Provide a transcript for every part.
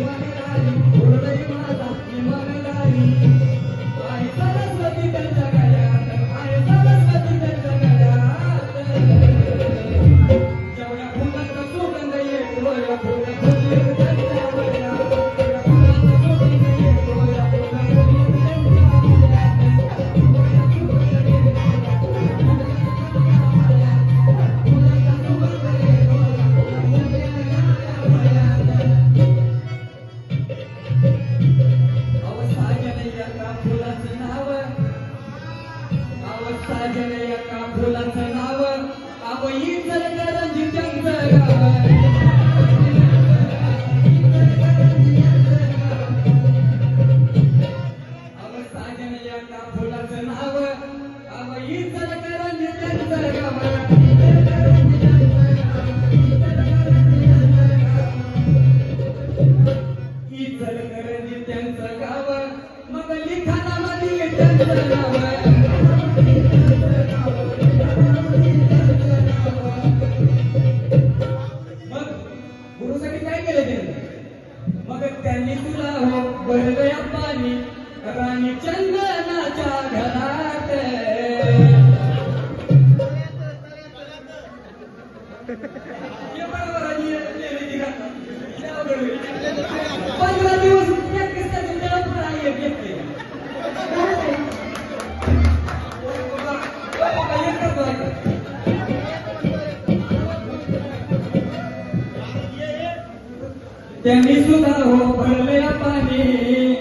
Obrigado. आवई जलकरंजी त्यांचं गाव इचलकरंजी त्यांचं गाव मग लिखाणामध्ये त्यांचं त्यांनी सुद्धा हो भरले पाणी.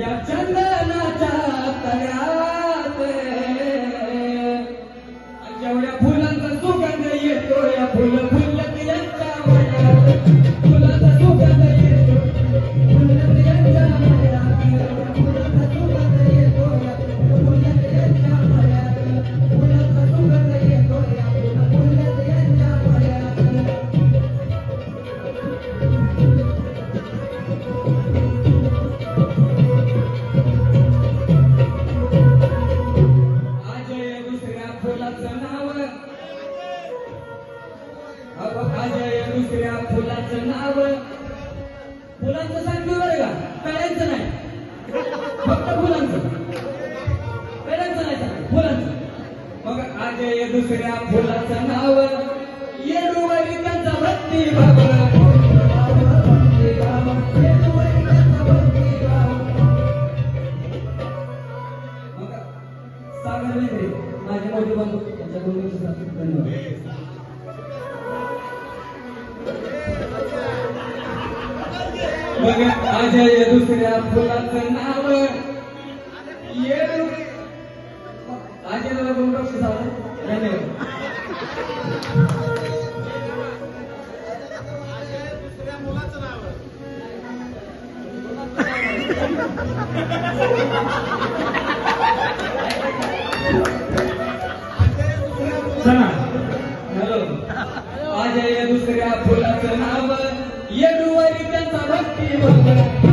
या चंदनाच्या तळ्यात अजय दुसऱ्या फुलाचं नाव. फुलांचं सांगतो बरं का. कळ्यांचं नाही. फक्त फुलांचं. कळ्यांचं नाही सांग फुलांचं. मग अजय दुसऱ्या फुलाचं नाव. येडूवरी त्यांचा भक्ती भगवान माझ्या मोठी बंधू त्यांच्या दोन धन्यवाद. मग अजय दुसऱ्या फुलाचं नाव येडू अजय दादा दोन वर्ष झालं धन्यवाद. चला. हॅलो. अजय दुसऱ्या फुलाचं नाव येडूवरी त्यांचा भक्ती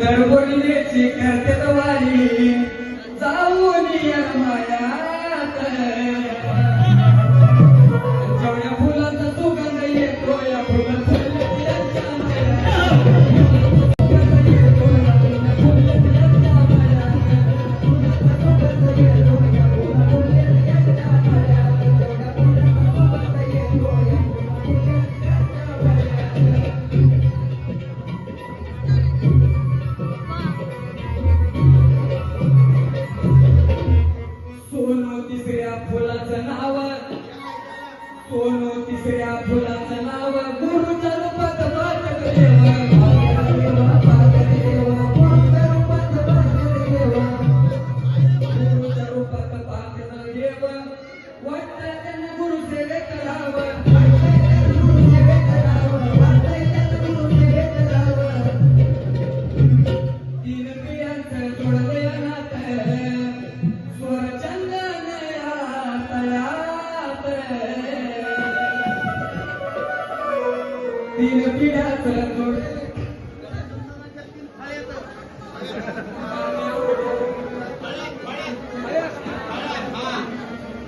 कर पौर्णिमेची करत्यात वारी. जाऊन मायात जेवढ्या फुलांचा सुगंध येतो या फुल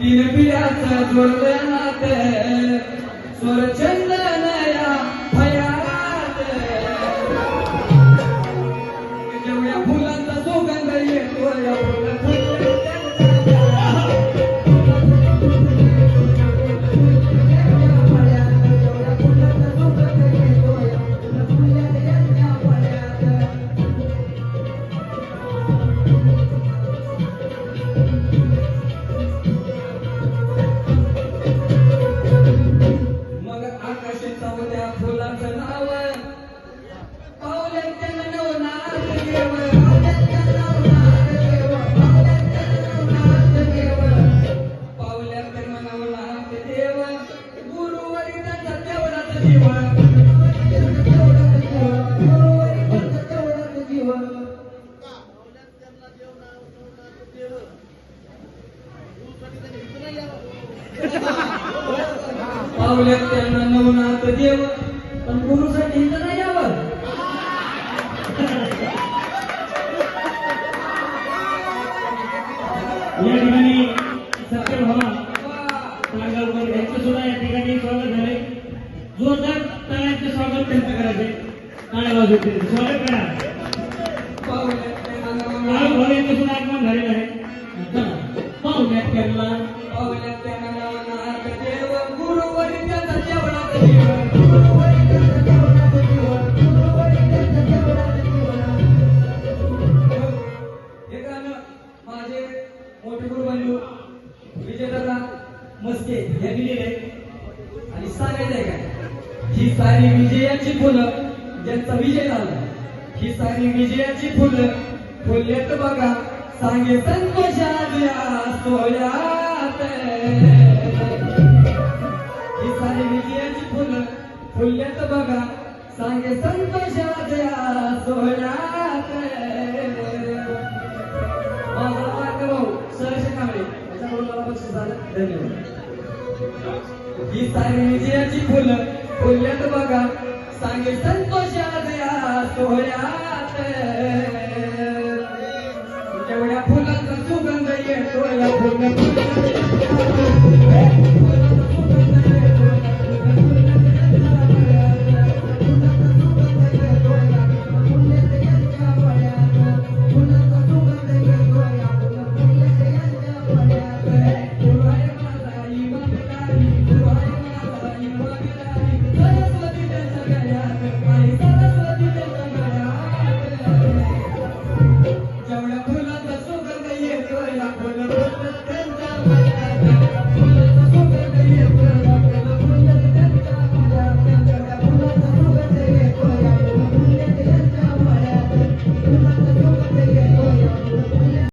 तीन पिढ्याचा जोडला नाते स्वरचंद नया भयात जेवढ्या फुलांचा सुगंध येतो या फुलांचा पावल्यात त्यांना नवनाथ देव पण गुरुसाठी तर नाही यावं. या ठिकाणी सत्य भावा नागावकर यांचं सुद्धा या ठिकाणी स्वागत झाले जोरदार तळ्याचे स्वागत त्यांचं करायचे टाळ्या वाजवते स्वागत करा. सारी विजयाची फुलं ज्यांचा विजय झाला ही सारी विजयाची फुलं फुललेत बघा. सांगे संतोषाच्या सोयात ही सारी विजयाची फुलं फुललेत बघा. सांगे संतोषाच्या सोयात माझा मार्ग भाऊ सहर्ष कांबळे मला बक्षीस झालं धन्यवाद. ही सारी विजयाची फुलं फुलल्यात बघा. सांगे संतोषात सोहळ्या